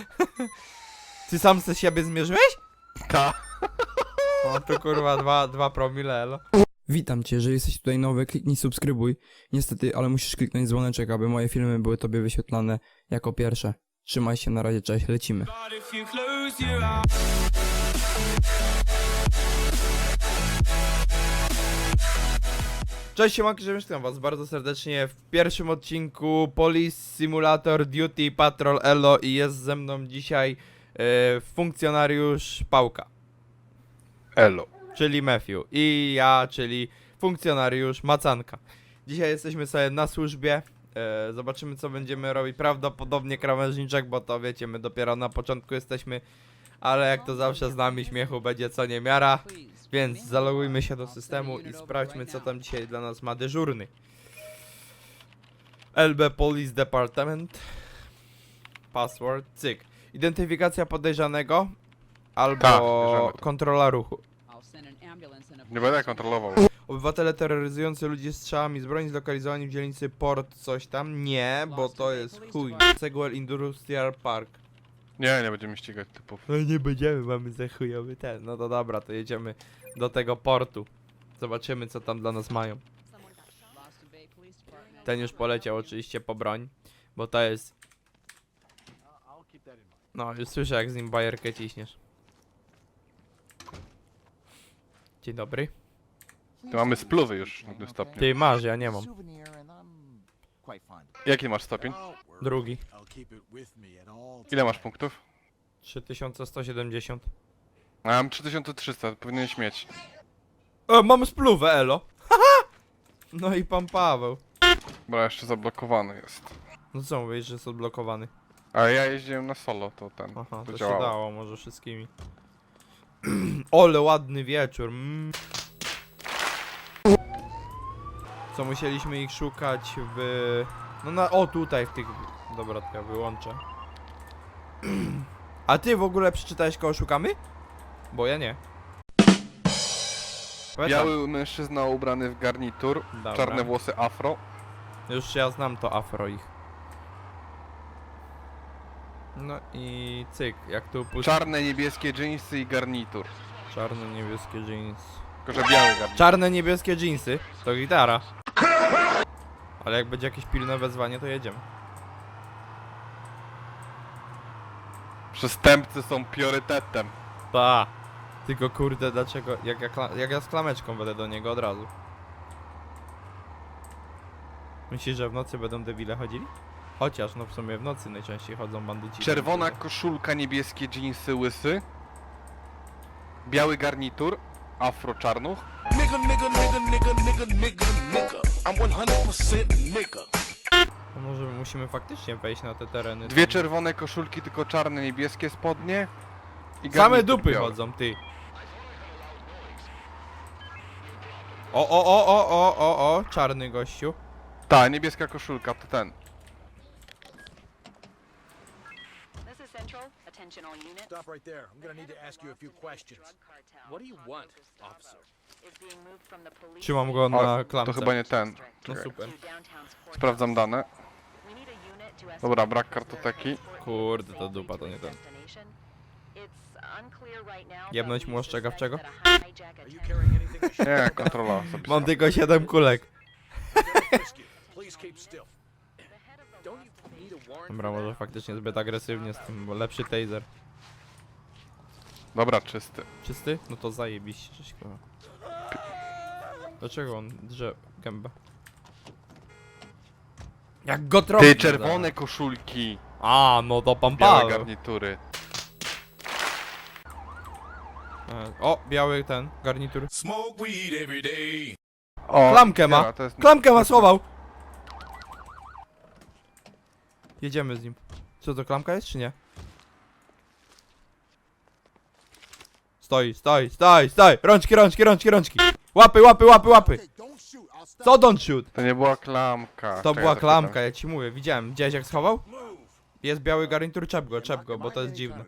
Ty sam ze siebie zmierzyłeś? Ta. O, to kurwa dwa, dwa promile, elo. Witam cię, jeżeli jesteś tutaj nowy, kliknij subskrybuj. Niestety, ale musisz kliknąć dzwoneczek, aby moje filmy były tobie wyświetlane jako pierwsze. Trzymaj się, na razie, cześć, lecimy. But if you close your eyes. Cześć, siemanki, że witam was bardzo serdecznie w pierwszym odcinku Police Simulator Duty Patrol Elo i jest ze mną dzisiaj e, funkcjonariusz Pałka, Elo. czyli Matthew i ja, czyli funkcjonariusz Macanka. Dzisiaj jesteśmy sobie na służbie, e, zobaczymy co będziemy robić, prawdopodobnie krawężniczek, bo to wiecie, my dopiero na początku jesteśmy, ale jak to zawsze z nami śmiechu będzie co niemiara. Więc zalogujmy się do systemu i sprawdźmy co tam dzisiaj dla nas ma dyżurny. LB Police Department. Password, cyk. Identyfikacja podejrzanego albo Tak, kontrola ruchu. Nie będę kontrolował. Obywatele terroryzujący ludzi strzałami z broni zlokalizowani w dzielnicy Port coś tam. Nie, bo to jest chuj. Segwell Industrial Park. Nie, nie będziemy ścigać typów. No nie będziemy, mamy za chujowy ten. No to dobra, to jedziemy do tego portu. Zobaczymy co tam dla nas mają. Ten już poleciał oczywiście po broń, bo to jest... No, już słyszę jak z nim bajerkę ciśniesz. Dzień dobry. Ty mamy spluwy już tym stopniu. Ty masz, ja nie mam. Jaki masz stopień? Drugi. Ile masz punktów? 3170. A mam 3300, powinieneś mieć. O, mam spluwę, elo. Haha! No i pan Paweł. Bo jeszcze zablokowany jest. No co mówisz, że jest odblokowany? A ja jeździłem na solo, to ten. Aha, to to się działało. dało może wszystkimi. Ole ładny wieczór. Mm. Co musieliśmy ich szukać w... No na... O tutaj w tych... Dobra, to ja wyłączę. A ty w ogóle przeczytałeś kogo szukamy? Bo ja nie. Biały mężczyzna ubrany w garnitur, Dobra. czarne włosy afro. Już ja znam to afro ich. No i cyk, jak tu puszczę... Czarne, niebieskie dżinsy i garnitur. Czarno-niebieskie jeans. Tylko, że biały garnitur. Czarne, niebieskie jeansy, to gitara. Ale jak będzie jakieś pilne wezwanie, to jedziemy. Przestępcy są priorytetem. Ta. Tylko kurde, dlaczego? Jak ja, kla- jak ja z klameczką będę do niego od razu. Myślisz, że w nocy będą debile chodzili? Chociaż, no w sumie w nocy najczęściej chodzą bandyci. Czerwona koszulka, niebieskie dżinsy, łysy. Biały garnitur, afro czarnuch. Nigga, nigga, nigga, nigga, nigga, nigga, nigga. I'm 100% nigga. Może musimy faktycznie wejść na te tereny. Dwie tam. czerwone koszulki, tylko czarne, niebieskie spodnie. I Same garnitur dupy biały. chodzą, ty. O, o, o, o, o, o, o, czarny gościu. Ta, niebieska koszulka, to ten. This is Central. Attention all units. Stop right there. I'm gonna need to ask you a few questions. What do you want, officer? Trzymam go na to klamce. chyba nie ten. No Czekaj. super. to. Sprawdzam dane. To Dobra, brak kartoteki. Kurde, to safely dupa, to nie to ten. Jebnąć mu ostrzegawczego? Nie, kontrola Mam tylko 7 kulek. Dobra, może faktycznie zbyt agresywnie z tym, bo lepszy taser. Dobra, czysty. Czysty? No to zajebiście, cześć kurwa. Dlaczego on drze gębę? Jak go trochę. Ty, czerwone koszulki, A, no to pan białe Paweł. garnitury. E, O, biały ten, garnitur. Smoke weed every day. O, Klamkę ma. to jest- Klamkę ma schował! Jedziemy z nim. Co to klamka jest czy nie? Stoi, stoi, stoi, stoi! Rączki, rączki, rączki, rączki! Łapy, łapy, łapy, łapy! Co don't shoot? To nie była klamka. To Czekaj, była zapytam. klamka, ja ci mówię, widziałem. Widziałeś jak schował? Jest biały garnitur, czep go, czep go, bo to jest dziwne.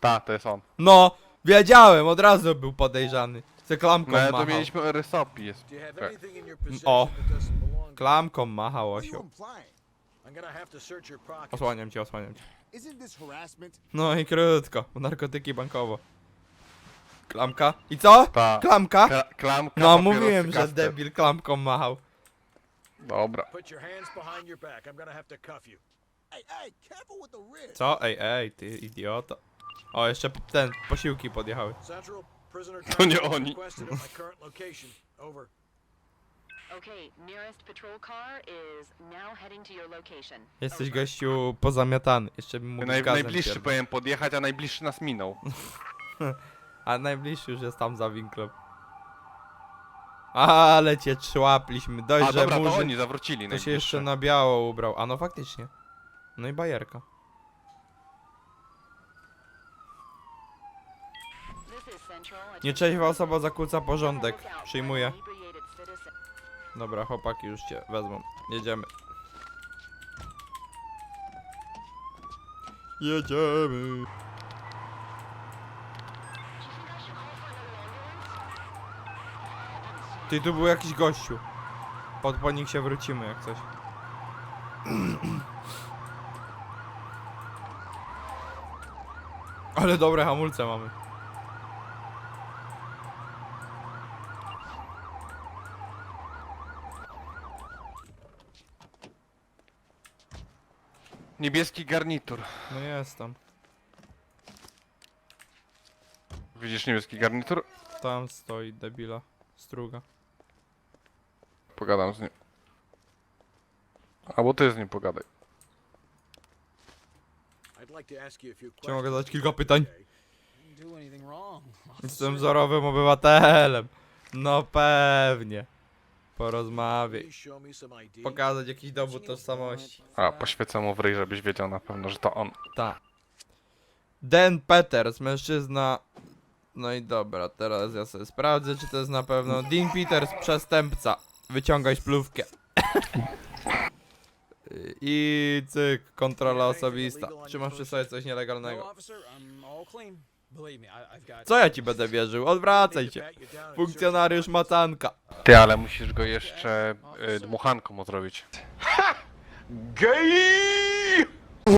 Ta, to jest on. No, wiedziałem, od razu był podejrzany. Ty klamką No ale to machał. mieliśmy RSOP jest. Do you have Okay. anything in your possession O. that doesn't belong to Klamką machał, What are you osiu. implying? I'm gonna have to search your pockets. Osłaniam cię, osłaniam cię. Isn't this harassment? No i krótko, narkotyki bankowo. Klamka. I co? Ta. Klamka? Kla klamka, No papierosy, mówiłem, że kaster. debil klamką machał. Dobra. Put your hands behind your back. I'm gonna have to cuff you. Hey, hey, careful with the wrist. Co? Ej, ej, ty idiota. O, jeszcze p- ten, posiłki podjechały. Central, prisoner To nie oni. requested at my current location. Over. Jesteś gościu pozamiatany. Jeszcze bym mógł Naj gazem najbliższy pierdol- powinien podjechać, a najbliższy nas minął. A najbliższy już jest tam za winklem. Ale cię człapliśmy. Dość, A że dobra, to murzyn oni zawrócili to się najbliższy. jeszcze na biało ubrał. A no faktycznie. No i bajerka. Nieczeźwa osoba zakłóca porządek. Przyjmuję. Dobra, chłopaki już cię wezmą. Jedziemy. Jedziemy. Ty, tu był jakiś gościu. Pod po się wrócimy jak coś. Ale dobre hamulce mamy. Niebieski garnitur. No jestem. Widzisz niebieski garnitur? Tam stoi debila. Struga. Pogadam z nim. Albo ty z nim pogadaj. Czy mogę zadać kilka pytań? Jestem wzorowym obywatelem. No pewnie. Porozmawiaj. Pokazać jakiś dowód tożsamości. A, poświecę mu w ryj, żebyś wiedział na pewno, że to on. Tak. Dan Peters, mężczyzna. No i dobra, teraz ja sobie sprawdzę, czy to jest na pewno. Dean Peters, przestępca. Wyciągaj szplówkę. I cyk, kontrola osobista. Czy masz przy sobie coś No, nielegalnego? Co ja ci będę wierzył? Odwracaj się. Funkcjonariusz macanka. Ty, ale musisz go jeszcze y, dmuchanką mu zrobić.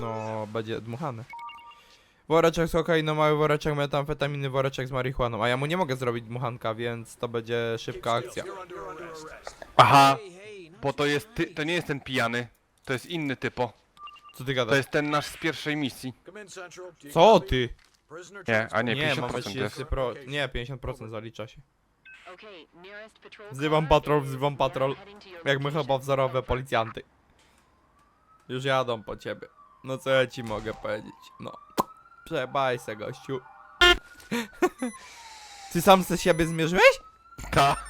No, będzie dmuchane. Woreczek z kokainą, mały woreczek metamfetaminy, woreczek z marihuaną. A ja mu nie mogę zrobić dmuchanka, więc to będzie szybka akcja. Aha, bo to jest ty, to nie jest ten pijany. To jest inny typo. Co ty To gadasz? jest ten nasz z pierwszej misji. Co ty? Nie, a nie, Nie, mamy 50% 30 jest. pro... Nie, 50% zalicza się. Wzywam patrol, wzywam patrol. Jak my chyba wzorowe policjanty. Już jadą po ciebie. No co ja ci mogę powiedzieć? No. Przebaj se, gościu. Ty sam ze siebie zmierzyłeś? Ta.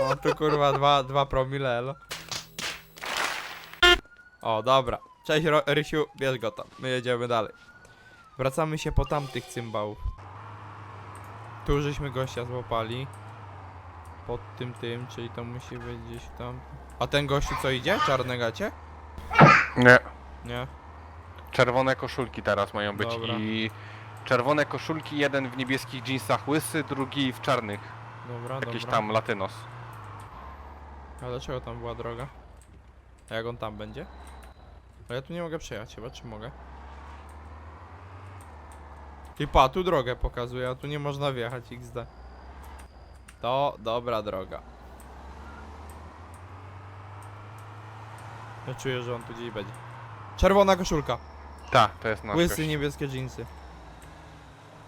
O, tu kurwa dwa, dwa promile, elo. O, dobra. Cześć Ro Rysiu, bierz go tam. My jedziemy dalej. Wracamy się po tamtych cymbałów. Tu żeśmy gościa złapali. Pod tym tym, czyli to musi być gdzieś tam. A ten gościu co idzie? Czarne gacie? Nie. Nie. Czerwone koszulki teraz mają być Dobra. i... Czerwone koszulki, jeden w niebieskich jeansach łysy, drugi w czarnych. Dobra, Jakiś dobra. tam latynos. A dlaczego tam była droga? A jak on tam będzie? A ja tu nie mogę przejechać chyba, czy mogę? I pa, tu drogę pokazuje, a tu nie można wjechać XD. To dobra droga. Ja czuję, że on tu gdzieś będzie. Czerwona koszulka. Ta, to jest nasz Łysy, gość. niebieskie dżinsy.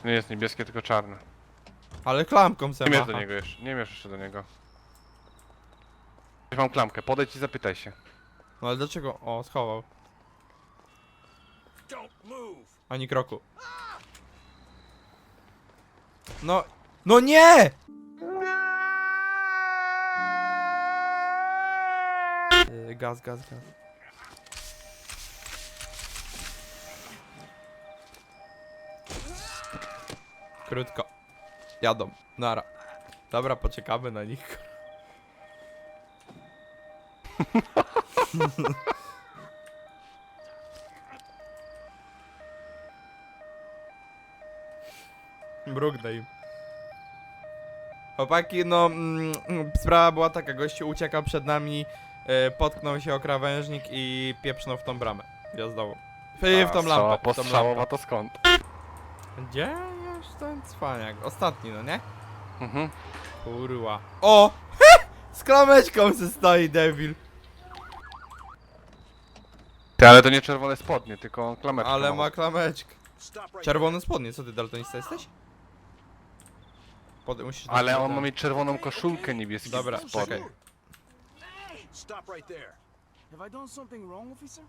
Nie jest niebieskie, tylko czarne. Ale klamką se Nie mierz macha. do niego jeszcze, nie mierz jeszcze do niego. Już mam klamkę, podejdź i zapytaj się. No ale dlaczego? O, schował. Don't move. Ani kroku. No. No nie! Yy, Gaz, gaz, gaz. Krótko. Jadą. Nara. Dobra, poczekamy na nich. Mrugnę im. Chłopaki, no, mm, mm, sprawa była taka, gościu uciekał przed nami, e, potknął się o krawężnik i pieprznął w tą bramę wjazdową. W, w tą lampę, w tą postrzałowa to skąd? Gdzie już ten cwaniak? Ostatni, no nie? Mhm. Kurwa. O! Z klameczką se stoi, debil. Ty, ale to nie czerwone spodnie, tylko klameczka. Ale ma klameczkę. Czerwone spodnie, co ty daltonista jesteś? Pod, musisz Ale on ma mieć czerwoną koszulkę niebieską Dobra, spodnie. czekaj. Stop right there. Have I done something wrong, officer?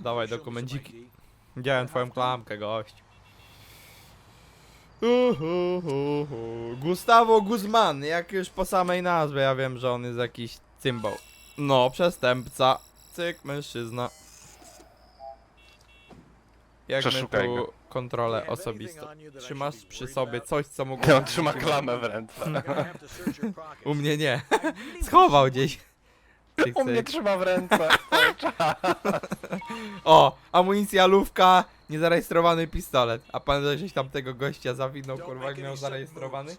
Dawaj dokumenciki. ID. Widziałem twoją klamkę, gość. Uhuhuhu. Gustavo Guzman, jak już po samej nazwie, ja wiem, że on jest jakiś cymbał. No, przestępca. Cyk, mężczyzna. Jak my Przeszukaj tu go. kontrolę osobistą. Trzymasz przy sobie coś, co mógł... Ja on trzyma klamę w ręce. U mnie nie. Schował gdzieś. Cyk, U mnie cyk. trzyma w ręce. O, amunicja, lówka, niezarejestrowany pistolet. A pan żeś tam tego gościa zawinął, kurwa, jak miał zarejestrowany?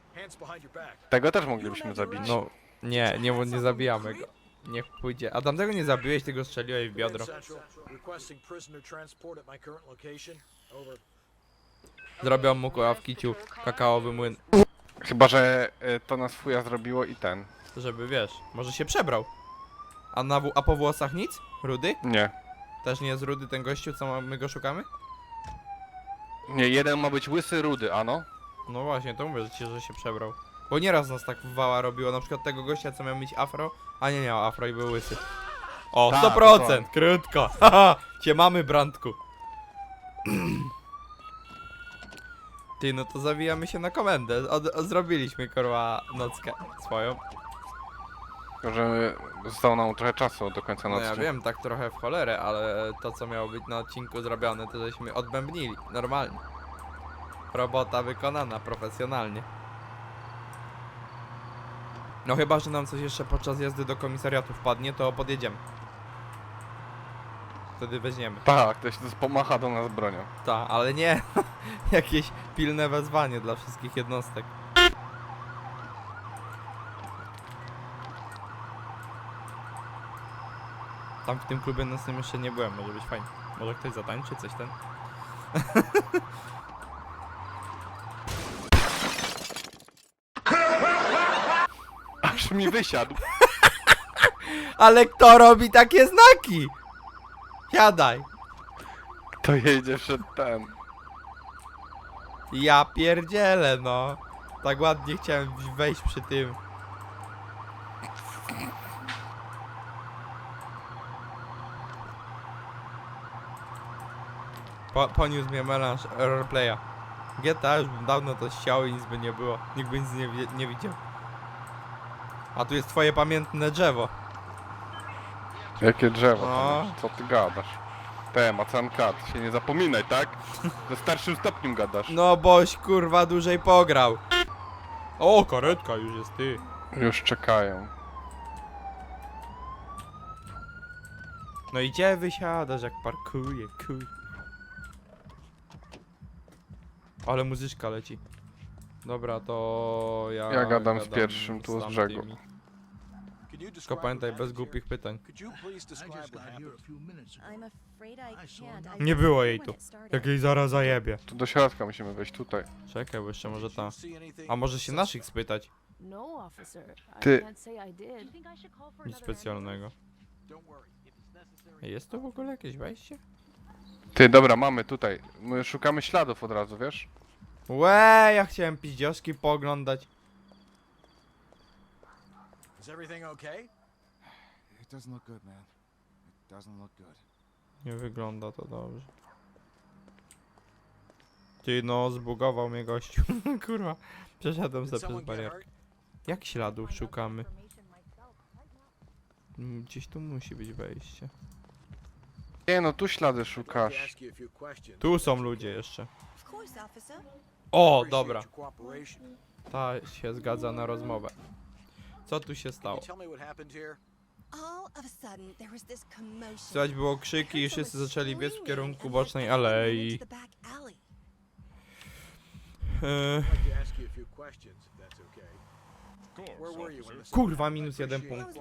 Tego też moglibyśmy zabić. No, nie, nie, nie zabijamy go. Niech pójdzie. A tamtego nie zabiłeś, tego strzeliłeś w biodro. Zrobią mu kurwa w kiciu kakaowy młyn. Chyba, że y, to nas fuja zrobiło i ten. Żeby, wiesz, może się przebrał. A, na, a po włosach nic? Rudy? Nie. Też nie jest rudy ten gościu, co ma- my go szukamy? Nie, jeden ma być łysy, rudy, ano? No właśnie, to mówię, że ci, że się przebrał. Bo nieraz nas tak wała robiło, na przykład tego gościa, co miał mieć afro, a nie miał afro i był łysy. O, Tak, 100%! dokładnie. Krótko! Haha! Cię mamy, Brandku! Ty, no to zawijamy się na komendę. Od, od, zrobiliśmy, kurwa, nockę swoją. Tylko, że zostało nam trochę czasu do końca No nocy. ja wiem, tak trochę w cholerę, ale to, co miało być na odcinku zrobione, to żeśmy odbębnili. Normalnie. Robota wykonana profesjonalnie. No chyba, że nam coś jeszcze podczas jazdy do komisariatu wpadnie, to podjedziemy. Wtedy weźmiemy. Tak, ktoś tu pomacha do nas bronią. Ta, ale nie jakieś pilne wezwanie dla wszystkich jednostek. Tam w tym klubie nocnym jeszcze nie byłem, może być fajnie. Może ktoś zatańczy, coś ten. Aż mi wysiadł. Ale kto robi takie znaki? Siadaj. To jedzie przed ten. Ja pierdzielę, no. Tak ładnie chciałem wejść przy tym. Po, poniósł mnie melanż roleplaya. GTA już bym dawno to ściał i nic by nie było. Nikt by nic nie, nie widział. A tu jest twoje pamiętne drzewo. Jakie drzewo No. tam? Co ty gadasz? Te, macanka, ty się nie zapominaj, tak? Ze starszym stopniem gadasz. No boś kurwa dłużej pograł. O, karetka już jest ty. Już czekają. No i gdzie wysiadasz jak parkuje, kur... Ale muzyczka leci. Dobra, to ja... Ja gadam z pierwszym tu z brzegu. tamtymi. Tylko pamiętaj, bez głupich pytań. I'm afraid I can't. I Nie było jej tu. Jak jej zaraz zajebie. Tu do środka musimy wejść, tutaj. Czekaj, bo jeszcze może Did you ta... see anything A może się naszych spytać? No, officer. I Ty- can't say I did. Nic specjalnego. Jest to w ogóle jakieś wejście? Ty, dobra, mamy tutaj. My szukamy śladów od razu, wiesz? Łe, ja chciałem piździoszki pooglądać. is everything okay? It doesn't look good, man. It doesn't look good. Nie wygląda to dobrze. Ty no, zbugował mnie gościu. Kurwa, przeszedłem sobie przez barierkę. Jak śladów szukamy? Mm, Gdzieś tu musi być wejście. Nie no, tu ślady szukasz. Tu są ludzie jeszcze. Of course, officer. O, dobra. Ta się zgadza na rozmowę. Co tu się stało? Słychać było krzyki i wszyscy zaczęli biec w kierunku bocznej alei. E, this kurwa, minus jeden punkt.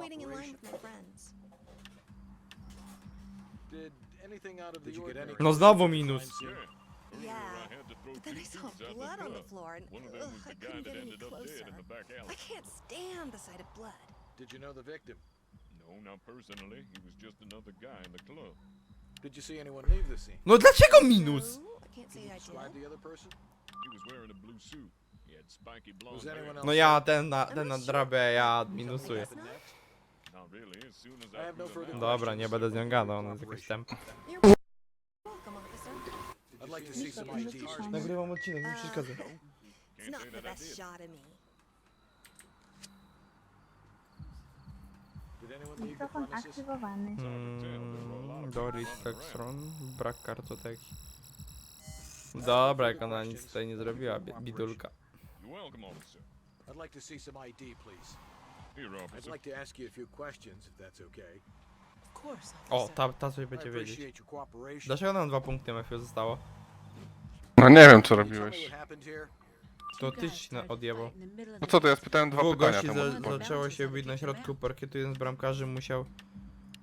No znowu minus. Yeah. But then I saw blood on the floor and ugh, I couldn't get any closer. I can't stand the sight of blood. Did you know the victim? No, not personally. He was just another guy in the club. Did you see anyone leave the scene? No dlaczego minus? No, I can't Can say I did. the other person? He was wearing a blue suit. He had spiky blonde Was anyone hair. else? No ja ten, na, ten nadrabię, ja minusuję. Happened next? Not really. As soon as I have no threw them further out, Dobra, nie będę z nią gadał, ona jest jakoś tempa. You're like to see some ID. Nagrywam odcinek, nie przeszkadzaj. It's not the best shot of me. The premises? Mm, Doris brak kartoteki. Dobra, jak ona nic tutaj nie zrobiła, bi- bidulka. You're welcome, officer. I'd like to see some ID, please. Here, I'd officer. like to ask you a few questions, if that's okay. Of course, O, ta, ta coś I będzie wiedzieć. appreciate your cooperation. Dlaczego nam dwa punkty Matthew zostało? No nie wiem co robiłeś. To ty na- odjebał. No co to ja spytałem dwa Dwóch pytania gości temu. za, zaczęło się bić na środku parkietu, jeden z bramkarzy musiał...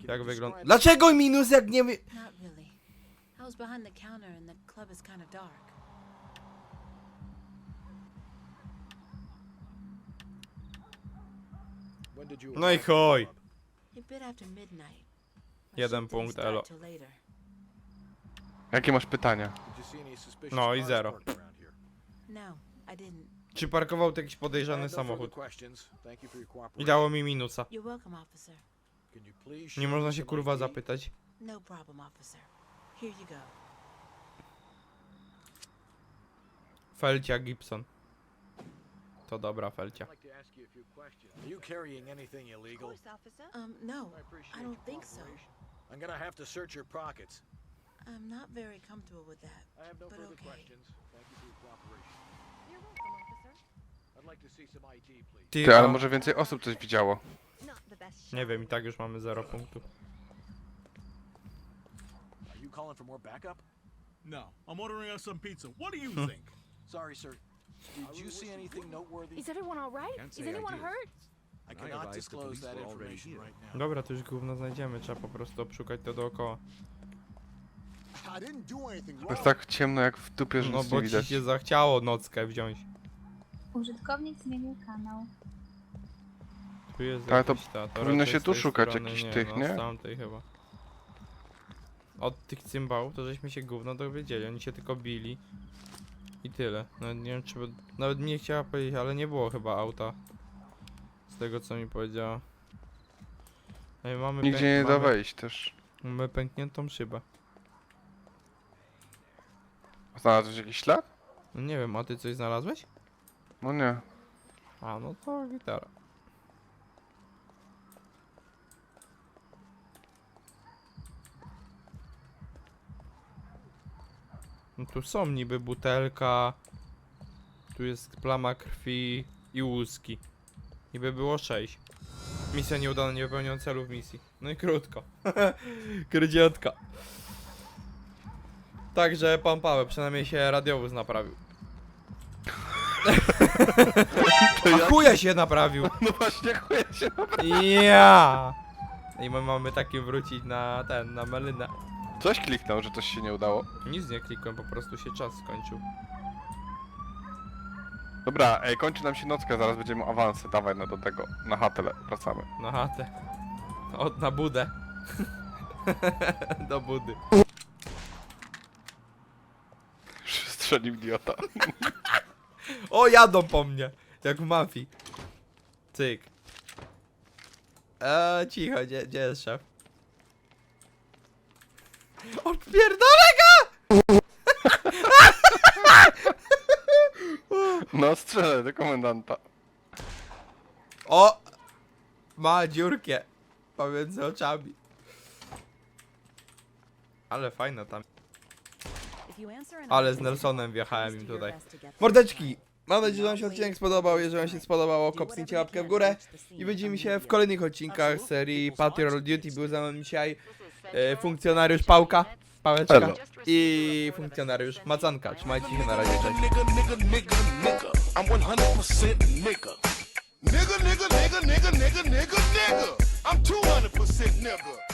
Jak wygląda... Dlaczego minus jak nie wy... Not really. I was behind the counter and the club is kind of dark. When did you No i chuj. club? A bit after midnight. My Jeden shift didn't punkt, start elo. till later. Jakie masz pytania? No i zero. No, I didn't. Czy parkował tu jakiś podejrzany no samochód? I dało mi minusa. You're welcome, officer. Nie można się kurwa zapytać. No problem, officer. Here you go. Felcia Gibson. To dobra Felcia. Are you carrying anything illegal? Um, no, I don't think so. I'm gonna have to search your pockets. I'm not very comfortable with that. I have no But further okay. questions. Thank you for your cooperation. You're welcome, officer. I'd like to see some ID, please. Ty, ale może więcej osób coś widziało. Not the best Nie wiem, i tak już mamy 0 punktów. Are you calling for more backup? No, I'm ordering us some pizza. What do you think? Sorry, sir. Did you see anything noteworthy? Is everyone all right? Is anyone hurt? I cannot disclose that information right now. Dobra, to już gówno znajdziemy, trzeba po prostu obszukać to dookoła. I didn't do anything Jest tak ciemno jak w dupie, że No nic bo nie ci widać. się zachciało nockę wziąć. Użytkownik zmienił kanał. Tu jest Ale to jakiś ta, to powinno raczej się z tu tej szukać jakichś tych, no, nie? z tamtej chyba. Od tych cymbałów to żeśmy się gówno dowiedzieli, oni się tylko bili. I tyle. No nie wiem czy... by- Nawet nie chciała powiedzieć, ale nie było chyba auta. Z tego co mi powiedziała. Ej, mamy Nigdzie pęk- nie da mamy, wejść też. mamy pękniętą szybę. Znalazłeś jakiś ślad? No nie wiem, a ty coś znalazłeś? No nie. A, no to gitara. No tu są niby butelka, tu jest plama krwi i łuski. Niby było 6. Misja nieudana, nie wypełnią celów misji. No i krótko. Krydzietka. Także pan Paweł, przynajmniej się radiowóz naprawił. A chuja się naprawił. No właśnie, chuję się. Ja! I my mamy takie wrócić na ten, na melynę. Coś kliknął, że coś się nie udało. Nic nie klikłem, po prostu się czas skończył. Dobra, ej, kończy nam się nocka, zaraz będziemy awansy. Dawaj no do tego, na chatę le- wracamy. Na chatę. Od na budę. Do budy. Strzelił idiota. O, jadą po mnie. Jak w mafii. Cyk. Eee, cicho, gdzie, gdzie jest szef? Odpierdolę go! No strzelę do komendanta. O! Ma dziurkę pomiędzy oczami. Ale fajna tam. Ale z Nelsonem wjechałem im tutaj. Mordeczki! Mam nadzieję, że wam się odcinek spodobał. Jeżeli wam się spodobało, kopnijcie łapkę w górę. I widzimy się w kolejnych odcinkach serii Patrol Duty. Był ze mną dzisiaj e, funkcjonariusz Pałka. Pałeczka Elo. i funkcjonariusz Macanka. Trzymajcie się na razie, cześć. Nigga, nigga, nigga, nigga. I'm 100% nigga. Nigga, nigga, nigga, nigga, nigga, nigga, nigga. I'm 200% nigga.